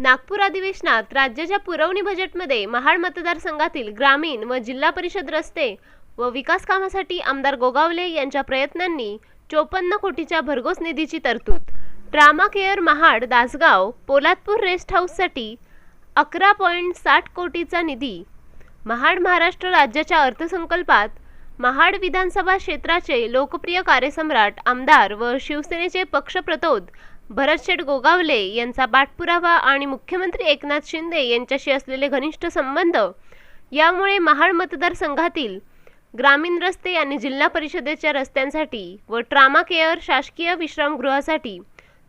नागपूर अधिवेशनात राज्याच्या पुरवणी बजेटमध्ये महाड मतदारसंघातील ग्रामीण व जिल्हा परिषद रस्ते व विकास कामासाठी आमदार गोगावले यांच्या प्रयत्नांनी चोपन्न कोटीच्या भरघोस निधीची तरतूद. Trauma care Mahad Dasgaon Poladpur rest हाऊससाठी अकरा पॉईंट साठ कोटीचा निधी. महाड महाराष्ट्र राज्याच्या अर्थसंकल्पात महाड विधानसभा क्षेत्राचे लोकप्रिय कार्यसम्राट आमदार व शिवसेनेचे पक्षप्रतोद भरतशेठ गोगावले यांचा पाठपुरावा आणि मुख्यमंत्री एकनाथ शिंदे यांच्याशी असलेले घनिष्ठ संबंध यामुळे महाड मतदारसंघातील ग्रामीण रस्ते आणि जिल्हा परिषदेच्या रस्त्यांसाठी व ट्रामा केअर शासकीय विश्रामगृहासाठी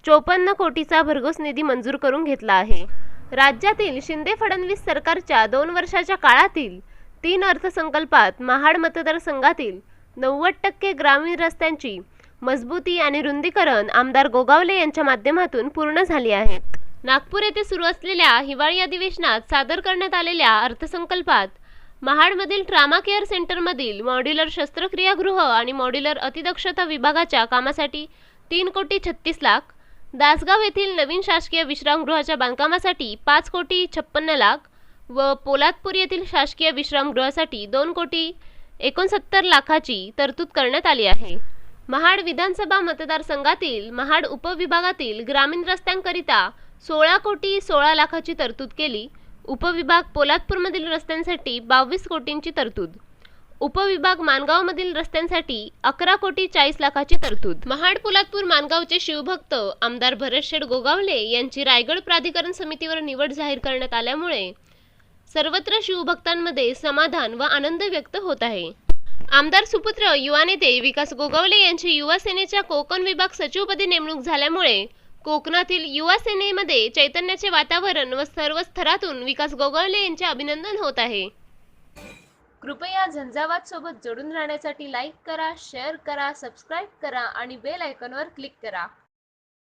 चोपन्न कोटीचा भरघोस निधी मंजूर करून घेतला आहे. राज्यातील शिंदे फडणवीस सरकारच्या दोन वर्षाच्या काळातील तीन अर्थसंकल्पात महाड मतदारसंघातील नव्वद टक्के ग्रामीण रस्त्यांची मजबूती आणि रुंदीकरण आमदार गोगावले यांच्या माध्यमातून पूर्ण झाली आहेत नागपूर येथे सुरू असलेल्या हिवाळी अधिवेशनात सादर करण्यात आलेल्या अर्थसंकल्पात महाडमधील ट्रामा केअर सेंटरमधील मॉड्युलर शस्त्रक्रियागृह आणि मॉड्युलर अतिदक्षता विभागाच्या कामासाठी तीन कोटी छत्तीस लाख दासगाव येथील नवीन शासकीय विश्रामगृहाच्या बांधकामासाठी पाच कोटी छप्पन्न लाख व पोलादपूर येथील शासकीय विश्रामगृहासाठी दोन कोटी एकोणसत्तर लाखाची तरतूद करण्यात आली आहे. महाड विधानसभा मतदारसंघातील महाड उपविभागातील ग्रामीण रस्त्यांकरिता सोळा कोटी सोळा लाखाची तरतूद केली. उपविभाग पोलादपूरमधील रस्त्यांसाठी बावीस कोटींची तरतूद. उपविभाग मानगावमधील रस्त्यांसाठी अकरा कोटी चाळीस लाखाची तरतूद. महाड पोलादपूर मानगावचे शिवभक्त आमदार भरतशेठ गोगावले यांची रायगड प्राधिकरण समितीवर निवड जाहीर करण्यात आल्यामुळे सर्वत्र शिवभक्तांमध्ये समाधान व आनंद व्यक्त होत आहे. आमदार सुपुत्र युवा नेते विकास गोगावले यांची युवा सेनेच्या कोकण विभाग सचिवपदी नेमणूक झाल्यामुळे कोकणातील युवा सेनेमध्ये चैतन्याचे वातावरण व सर्व स्तरातून विकास गोगावले यांचे अभिनंदन होत आहे. कृपया झंझावात सोबत जोडून राहण्यासाठी लाईक करा शेअर करा सबस्क्राईब करा आणि बेल आयकॉनवर क्लिक करा.